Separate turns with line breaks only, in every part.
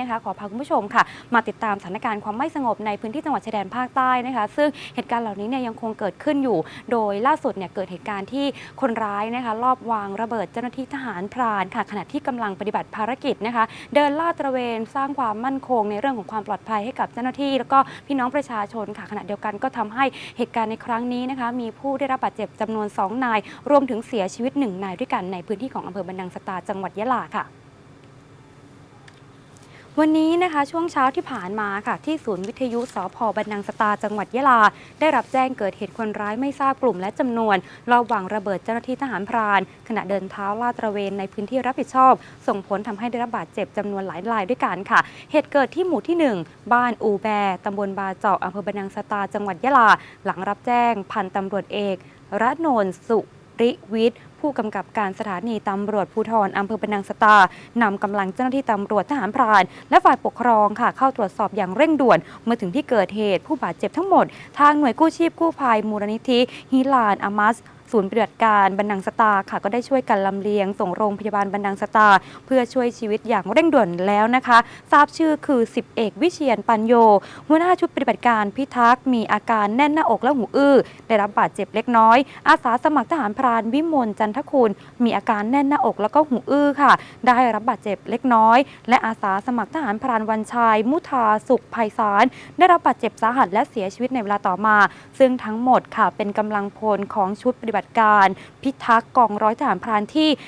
นะคะขอพาคุณผู้ชมค่ะ มาติดตามสถานการณ์ความไม่สงบในพื้นที่จังหวัดชายแดนภาคใต้นะคะ ซึ่งเหตุการณ์เหล่านี้เนี่ยยังคงเกิดขึ้นอยู่ โดยล่าสุดเนี่ยเกิดเหตุการณ์ที่คนร้ายนะคะลอบวางระเบิดเจ้าหน้าที่ทหารพรานค่ะขณะที่กำลังปฏิบัติภารกิจนะคะ เดินลาดตระเวนสร้างความมั่นคงในเรื่องของความปลอดภัยให้กับเจ้าหน้าที่ แล้วก็พี่น้องประชาชนค่ะขณะเดียวกันก็ทำให้เหตุการณ์ในครั้งนี้นะคะมีผู้ได้รับบาดเจ็บจำนวน 2 นาย รวมถึงเสียชีวิต1นายด้วยกันในพื้นที่ของอำเภอบันดังสตาจังหวัดยะลาค่ะ วันนี้นะคะช่วงเช้าที่ผ่านมาค่ะ ที่ศูนย์วิทยุสพบันนังสตาจังหวัดยะลา ได้รับแจ้งเกิดเหตุคนร้ายไม่ทราบกลุ่มและจำนวนรอบวางระเบิดเจ้าหน้าที่ทหารพราน ขณะเดินเท้าลาดตระเวนในพื้นที่รับผิดชอบ ส่งผลทำให้ได้รับบาดเจ็บจำนวนหลายรายด้วยกันค่ะ เหตุเกิดที่หมู่ที่ 1 บ้านอูแบตำบลบาเจาะอำเภอบันนังสตาจังหวัดยะลา หลังรับแจ้งพันตำรวจเอกระโนนสุ ริวิทย์ผู้กำกับการสถานีตำรวจภูธรอำเภอปนังสตานำกำลังเจ้าหน้าที่ตำรวจทหารพราน และฝ่ายปกครองค่ะ เข้าตรวจสอบอย่างเร่งด่วน เมื่อถึงที่เกิดเหตุผู้บาดเจ็บทั้งหมด ทางหน่วยกู้ชีพกู้ภัยมูลนิธิฮิลานอามัส ศูนย์ปฏิบัติการบันดังสตาค่ะ ก็ได้ช่วยกันลำเลียง ส่งโรงพยาบาลบันดังสตา เพื่อช่วยชีวิตอย่างเร่งด่วนแล้วนะคะ ทราบชื่อคือ10เอกวิเชียนปัญโย หัวหน้าชุดปฏิบัติการพิทักษ์มีอาการแน่นหน้าอกและหูอื้อ ได้รับบาดเจ็บเล็กน้อย อาสาสมัครทหารพรานวิมลจันทคุณ มีอาการแน่นหน้าอกแล้วก็หูอื้อค่ะ ได้รับบาดเจ็บเล็กน้อย และอาสาสมัครทหารพรานวันชัยมุทาสุขภัยสาร ได้รับบาดเจ็บสาหัสและเสียชีวิตในเวลาต่อมา ซึ่งทั้งหมดค่ะเป็นกำลังพลของชุดปฏิบัติการ พิทักษ์กองร้อยทหารพรานที่ 3009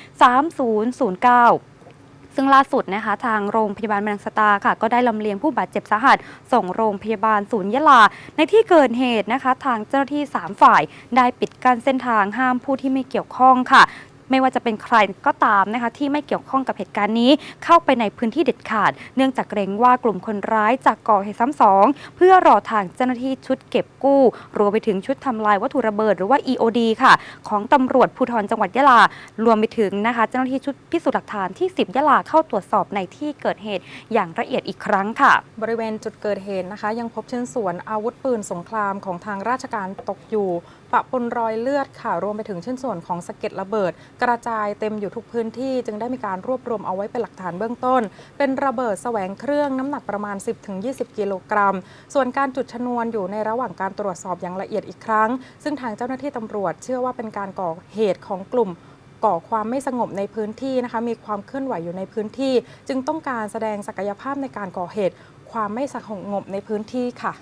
ซึ่งล่าสุดนะคะทางโรงพยาบาลบังสตาค่ะ ก็ได้ลำเลียงผู้บาดเจ็บสาหัส ส่งโรงพยาบาลศูนย์ยะลา ในที่เกิดเหตุนะคะ ทางเจ้าหน้าที่ 3 ฝ่าย ได้ปิดกั้นเส้นทางห้ามผู้ที่ไม่เกี่ยวข้องค่ะ ไม่ว่าจะเป็นใครก็ตามนะคะที่ไม่เกี่ยวข้องกับเหตุการณ์นี้ เข้าไปในพื้นที่เด็ดขาด เนื่องจากเกรงว่ากลุ่มคนร้ายจะก่อเหตุซ้ำสองเพื่อรอทางเจ้าหน้าที่ชุดเก็บกู้รวมไปถึงชุดทำลายวัตถุระเบิดหรือว่า EOD ค่ะ ของตำรวจภูธรจังหวัดยะลารวมไปถึงนะคะ เจ้าหน้าที่ชุดพิสูจน์หลักฐานที่ 10 ยะลาเข้าตรวจสอบในที่เกิดเหตุอย่างละเอียดอีกครั้งค่ะ
บริเวณจุดเกิดเหตุนะคะ ยังพบชิ้นส่วนอาวุธปืนสงครามของทางราชการตกอยู่ ปะปนรอยเลือดค่ะ รวมไปถึงชิ้นส่วนของสะเก็ดระเบิด กระจายเต็มอยู่ทุกพื้นที่ จึงได้มีการรวบรวมเอาไว้เป็นหลักฐานเบื้องต้น เป็นระเบิดแสวงเครื่องน้ำหนักประมาณ 10-20 กิโลกรัม ส่วนการจุดชนวนอยู่ในระหว่างการตรวจสอบอย่างละเอียดอีกครั้ง ซึ่งทางเจ้าหน้าที่ตำรวจ เชื่อว่าเป็นการก่อเหตุของกลุ่มก่อความไม่สงบในพื้นที่นะคะ มีความเคลื่อนไหวอยู่ในพื้นที่ จึงต้องการแสดงศักยภาพในการก่อเหตุ ความไม่สงบในพื้นที่ค่ะ